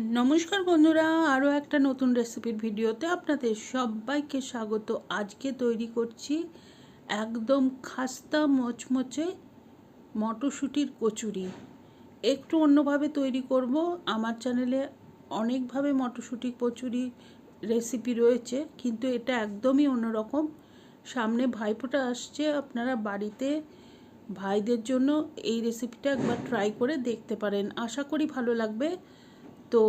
নমস্কার বন্ধুরা আরও একটা নতুন রেসিপির ভিডিওতে আপনাদের সবাইকে স্বাগত। আজকে তৈরি করছি একদম খাস্তা মচমচে মটরশুঁটির কচুরি। একটু অন্যভাবে তৈরি করব। আমার চ্যানেলে অনেকভাবে মটরশুঁটি কচুরি রেসিপি রয়েছে, কিন্তু এটা একদমই অন্যরকম। সামনে ভাইফোঁটা আসছে, আপনারা বাড়িতে ভাইদের জন্য এই রেসিপিটা একবার ট্রাই করে দেখতে পারেন। আশা করি ভালো লাগবে। তো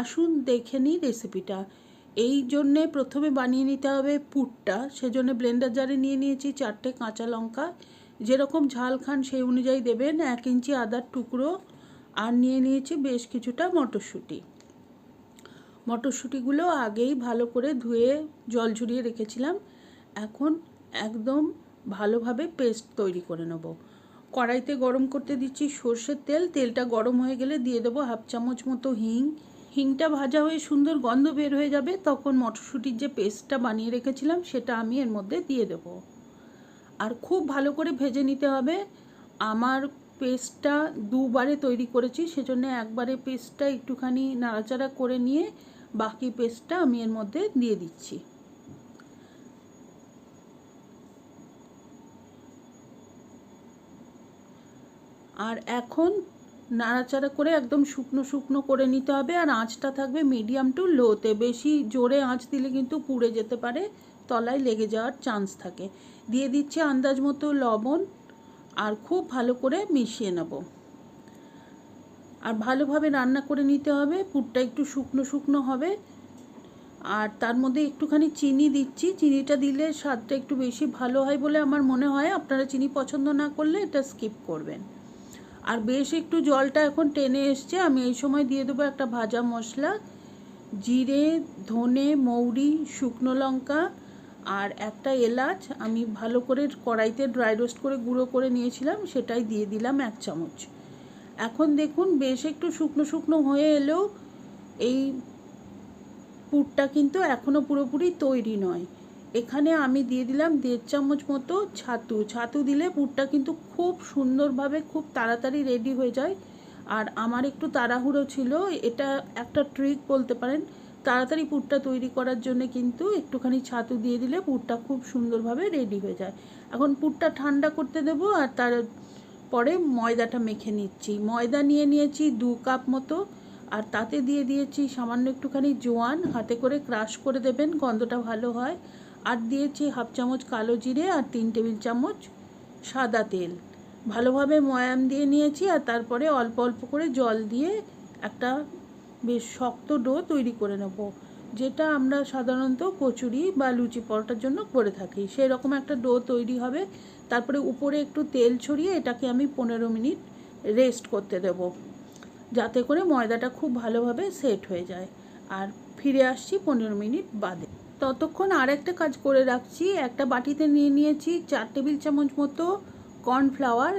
আসুন দেখে নিই রেসিপিটা এই জন্যে প্রথমে বানিয়ে নিতে হবে পুরটা, সেজন্য ব্লেন্ডার জারে নিয়ে নিয়েছি চারটে কাঁচা লঙ্কা। যেরকম ঝাল খান সেই অনুযায়ী দেবেন এক ইঞ্চি আদার টুকরো, আর নিয়ে নিয়েছি বেশ কিছুটা মটরশুঁটি। মটরশুঁটিগুলো আগেই ভালো করে ধুয়ে জল ঝরিয়ে রেখেছিলাম। এখন একদম ভালোভাবে পেস্ট তৈরি করে নেব। কড়াইতে গরম করতে দিচ্ছি সর্ষের তেল। তেলটা গরম হয়ে গেলে দিয়ে দেবো হাফ চামচ মতো হিং। হিংটা ভাজা হয়ে সুন্দর গন্ধ বের হয়ে যাবে, তখন মটরশুঁটির যে পেস্টটা বানিয়ে রেখেছিলাম, সেটা আমি এর মধ্যে দিয়ে দেব। আর খুব ভালো করে ভেজে নিতে হবে। আমার পেস্টটা দুবারে তৈরি করেছি, সেজন্য একবারে পেস্টটা একটুখানি নাড়াচাড়া করে নিয়ে বাকি পেস্টটা আমি এর মধ্যে দিয়ে দিচ্ছি। আর এখন নাড়াচাড়া করে একদম শুকনো শুকনো করে নিতে হবে আর আঁচটা থাকবে মিডিয়াম টু লোতে বেশি জোরে আঁচ দিলে কিন্তু পুড়ে যেতে পারে, তলায় লেগে যাওয়ার চান্স থাকে। দিয়ে দিচ্ছি আন্দাজ মতো লবণ আর খুব ভালো করে মিশিয়ে নেব। আর ভালোভাবে রান্না করে নিতে হবে, পুরটা একটু শুকনো শুকনো হবে। আর তার মধ্যে একটুখানি চিনি দিচ্ছি। চিনিটা দিলে স্বাদটা একটু বেশি ভালো হয় বলে আমার মনে হয়। আপনারা চিনি পছন্দ না করলে এটা স্কিপ করবেন। আর বেশ একটু জলটা এখন টেনে এসছে। আমি এই সময় দিয়ে দেবো একটা ভাজা মশলা, জিরে, ধনে, মৌরি, শুকনো লঙ্কা আর একটা এলাচ। আমি ভালো করে কড়াইতে ড্রাই রোস্ট করে গুঁড়ো করে নিয়েছিলাম, সেটাই দিয়ে দিলাম এক চামচ। এখন দেখুন বেশ একটু শুকনো শুকনো হয়ে এলেও এই পুরটা কিন্তু এখনও পুরোপুরি তৈরি নয়। এখানে আমি দিয়ে দিলাম দেড় চামচ মতো ছাতু। ছাতু দিলে পুরটা কিন্তু খুব সুন্দরভাবে, খুব তাড়াতাড়ি রেডি হয়ে যায়। আর আমার একটু তাড়াহুড়ো ছিল, এটা একটা ট্রিক বলতে পারেন। তাড়াতাড়ি পুরটা তৈরি করার জন্য কিন্তু একটুখানি ছাতু দিয়ে দিলে পুরটা খুব সুন্দরভাবে রেডি হয়ে যায়। এখন পুরটা ঠান্ডা করতে দেবো আর তার পরে ময়দাটা মেখে নিচ্ছি। ময়দা নিয়ে নিয়েছি দু কাপ মতো। আর তাতে দিয়ে দিয়েছি সামান্য একটুখানি জোয়ান, হাতে করে ক্রাশ করে দেবেন, গন্ধটা ভালো হয়। আর দিয়েছি হাফ চামচ কালো জিরে আর তিন টেবিল চামচ সাদা তেল। ভালোভাবে ময়াম দিয়ে নিয়েছি আর তারপরে অল্প অল্প করে জল দিয়ে একটা বেশ শক্ত ডো তৈরি করে নেব, যেটা আমরা সাধারণত কচুরি বা লুচি পরোটার জন্য করে থাকি। সেই রকম একটা ডো তৈরি হবে। তারপরে উপরে একটু তেল ছড়িয়ে এটাকে আমি পনেরো মিনিট রেস্ট করতে দেব, যাতে করে ময়দাটা খুব ভালোভাবে সেট হয়ে যায়। আর ফিরে আসছি পনেরো মিনিট বাদে। ততক্ষণ আর একটা কাজ করে রাখছি। একটা বাটিতে নিয়ে নিয়েছি চার টেবিল চামচ মতো কর্নফ্লাওয়ার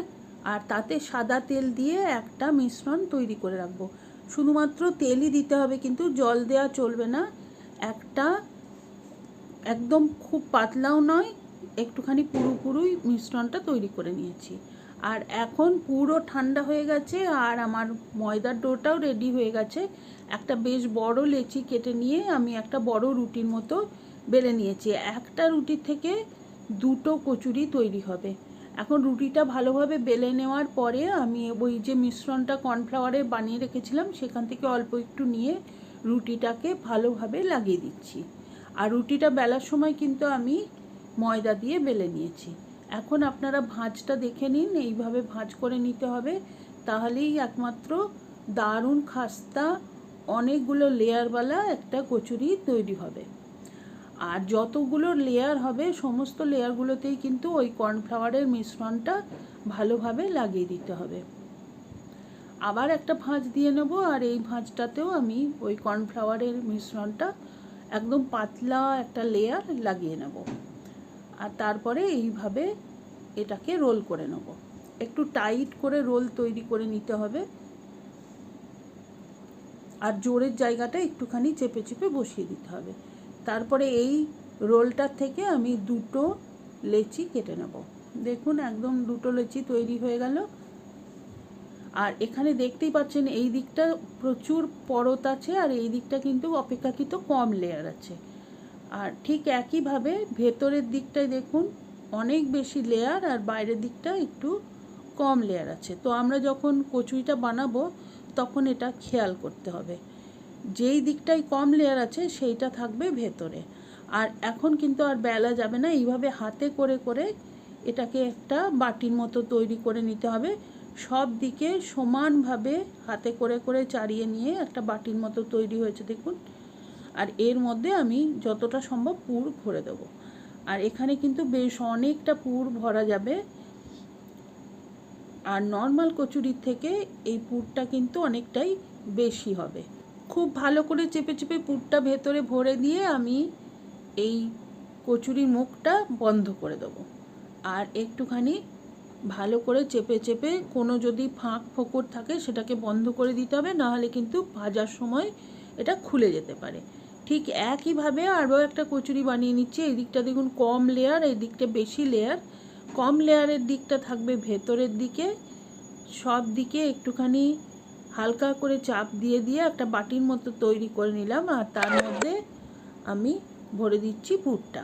আর তাতে সাদা তেল দিয়ে একটা মিশ্রণ তৈরি করে রাখব। শুধুমাত্র তেলই দিতে হবে কিন্তু জল দেওয়া চলবে না। একটা একদম খুব পাতলাও নয়, একটুখানি পুরোপুরোই মিশ্রণটা তৈরি করে নিয়েছি। আর এখন পুরো ঠান্ডা হয়ে গেছে আর আমার ময়দার ডোটাও রেডি হয়ে গেছে। একটা বেশ বড় লেচি কেটে নিয়ে আমি একটা বড় রুটির মতো বেলে নিয়েছি। একটা রুটির থেকে দুটো কচুরি তৈরি হবে। এখন রুটিটা ভালোভাবে বেলে নেওয়ার পরে আমি ওই যে মিশ্রণটা কর্নফ্লাওয়ারে বানিয়ে রেখেছিলাম, সেখান থেকে অল্প একটু নিয়ে রুটিটাকে ভালোভাবে লাগিয়ে দিচ্ছি। আর রুটিটা বেলার সময় কিন্তু আমি ময়দা দিয়ে বেলে নিয়েছি। এখন আপনারা ভাঁজটা দেখে নিন, এইভাবে ভাঁজ করে নিতে হবে। তাহলেই একমাত্র দারুণ খাস্তা, অনেকগুলো লেয়ারওয়ালা একটা কচুরি তৈরি হবে। আর যতগুলো লেয়ার হবে, সমস্ত লেয়ারগুলোতেই কিন্তু ওই কর্নফ্লাওয়ারের মিশ্রণটা ভালোভাবে লাগিয়ে দিতে হবে। আবার একটা ভাঁজ দিয়ে নেব, আর এই ভাঁজটাতেও আমি ওই কর্নফ্লাওয়ারের মিশ্রণটা একদম পাতলা একটা লেয়ার লাগিয়ে নেব। আর তারপরে এইভাবে এটাকে রোল করে নেব। একটু টাইট করে রোল তৈরি করে নিতে হবে। আর জোরের জায়গাটা একটুখানি চেপে চেপে বসিয়ে দিতে হবে। তারপরে এই রোলটার থেকে আমি দুটো লেচি কেটে নেব। দেখুন, একদম দুটো লেচি তৈরি হয়ে গেল। আর এখানে দেখতেই পাচ্ছেন, এই দিকটা প্রচুর পরত আছে আর এই দিকটা কিন্তু অপেক্ষাকৃত কম লেয়ার আছে। আর ঠিক একইভাবে ভেতরের দিকটায় দেখুন, অনেক বেশি লেয়ার আর বাইরের দিকটা একটু কম লেয়ার আছে। তো আমরা যখন কচুরিটা বানাবো, তখন এটা খেয়াল করতে হবে। যেই দিকটায় কম লেয়ার আছে, সেইটা থাকবে ভেতরে। আর এখন কিন্তু আর বেলা যাবে না, এইভাবে হাতে করে করে এটাকে একটা বাটির মতো তৈরি করে নিতে হবে। সব দিকে সমানভাবে হাতে করে করে চারিয়ে নিয়ে একটা বাটির মতো তৈরি হয়েছে, দেখুন। আর এর মধ্যে আমি যতটা সম্ভব পুর ভরে দেবো। আর এখানে কিন্তু বেশ অনেকটা পুর ভরা যাবে। আর নর্মাল কচুরির থেকে এই পুরটা কিন্তু অনেকটাই বেশি হবে। খুব ভালো করে চেপে চেপে পুরটা ভেতরে ভরে দিয়ে আমি এই কচুরির মুখটা বন্ধ করে দেবো। আর একটুখানি ভালো করে চেপে চেপে কোনো যদি ফাঁক ফোকর থাকে সেটাকে বন্ধ করে দিতে হবে, নাহলে কিন্তু ভাজার সময় এটা খুলে যেতে পারে। ঠিক একইভাবে আরও একটা কচুরি বানিয়ে নিচ্ছি। এই দিকটা দেখুন, কম লেয়ার এই দিকটা বেশি লেয়ার কম লেয়ারের দিকটা থাকবে ভেতরের দিকে। সব দিকে একটুখানি হালকা করে চাপ দিয়ে দিয়ে একটা বাটির মতো তৈরি করে নিলাম আর তার মধ্যে আমি ভরে দিচ্ছি পুরটা।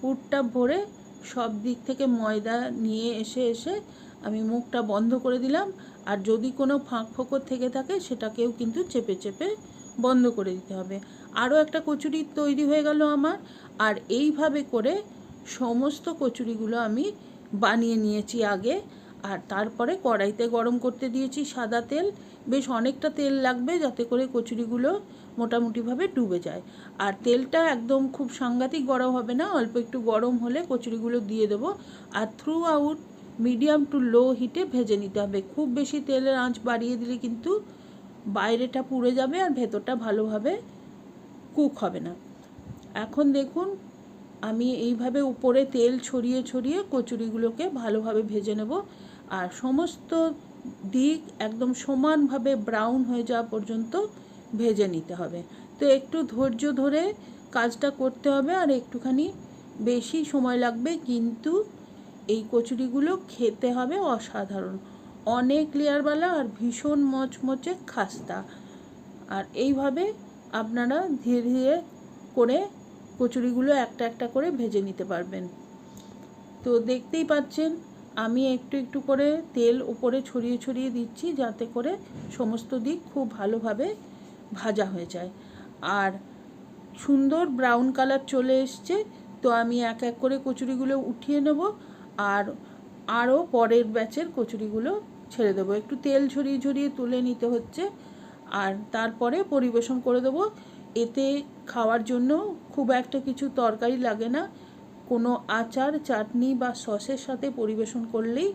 পুরটা ভরে সব দিক থেকে ময়দা নিয়ে এসে এসে আমি মুখটা বন্ধ করে দিলাম। আর যদি কোনো ফাঁক ফোকর থেকে থাকে, সেটাকেও কিন্তু চেপে চেপে বন্ধ করে দিতে হবে। আরও একটা কচুরি তৈরি হয়ে গেল আমার, আর এইভাবে করে সমস্ত কচুরিগুলো আমি বানিয়ে নিয়েছি আগে, আর তারপরে কড়াইতে গরম করতে দিয়েছি সাদা তেল। বেশ অনেকটা তেল লাগবে যাতে করে কচুরিগুলো মোটামুটিভাবে ডুবে যায়। আর তেলটা একদম খুব সাংঘাতিক গরম হবে না, অল্প একটু গরম হলে কচুরিগুলো দিয়ে দেবো। আর throughout medium to low হিটে ভেজে নিতে হবে। খুব বেশি তেলের আঁচ বাড়িয়ে দিলে কিন্তু বাইরেটা পুড়ে যাবে আর ভেতরটা ভালোভাবে কুক হবে না। এখন দেখুন, আমি এইভাবে উপরে তেল ছড়িয়ে ছড়িয়ে কচুরিগুলোকে ভালোভাবে ভেজে নেব। আর সমস্ত দিক একদম সমানভাবে ব্রাউন হয়ে যাওয়া পর্যন্ত ভেজে নিতে হবে। তো একটু ধৈর্য ধরে কাজটা করতে হবে আর একটুখানি বেশি সময় লাগবে, কিন্তু এই কচুরিগুলো খেতে হবে অসাধারণ। অনেক লেয়ারওয়ালা আর ভীষণ মচমচে খাস্তা। আর এইভাবে আপনারা ধীরে ধীরে করে কচুরিগুলো একটা একটা করে ভেজে নিতে পারবেন। তো দেখতেই পাচ্ছেন, আমি একটু একটু করে তেল উপরে ছড়িয়ে ছড়িয়ে দিচ্ছি যাতে করে সমস্ত দিক খুব ভালোভাবে ভাজা হয়ে যায়। আর সুন্দর ব্রাউন কালার চলে এসছে, তো আমি এক এক করে কচুরিগুলো উঠিয়ে নেব আর আরও পরের ব্যাচের কচুরিগুলো ছেড়ে দেবো। একটু তেল ঝরিয়ে ঝরিয়ে তুলে নিতে হচ্ছে আর তারপরে পরিবেশন করে দেবো। এতে খাওয়ার জন্য খুব একটা কিছু তরকারি লাগে না। কোনো আচার, চাটনি বা সসের সাথে পরিবেশন করলেই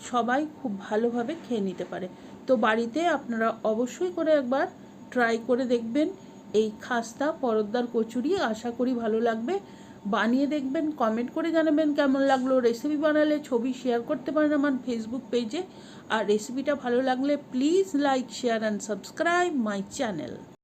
সবাই খুব ভালোভাবে খেয়ে নিতে পারে। তো বাড়িতে আপনারা অবশ্যই করে একবার ট্রাই করে দেখবেন। এই খাস্তা পরদ্দার কচুরি আশা করি ভালো লাগবে। বানিয়ে দেখবেন কমেন্ট করে জানাবেন কেমন লাগল। রেসিপি বানালে ছবি শেয়ার করতে পারেন আমার ফেসবুক পেজে আর রেসিপিটা ভালো লাগলে please like share and subscribe my channel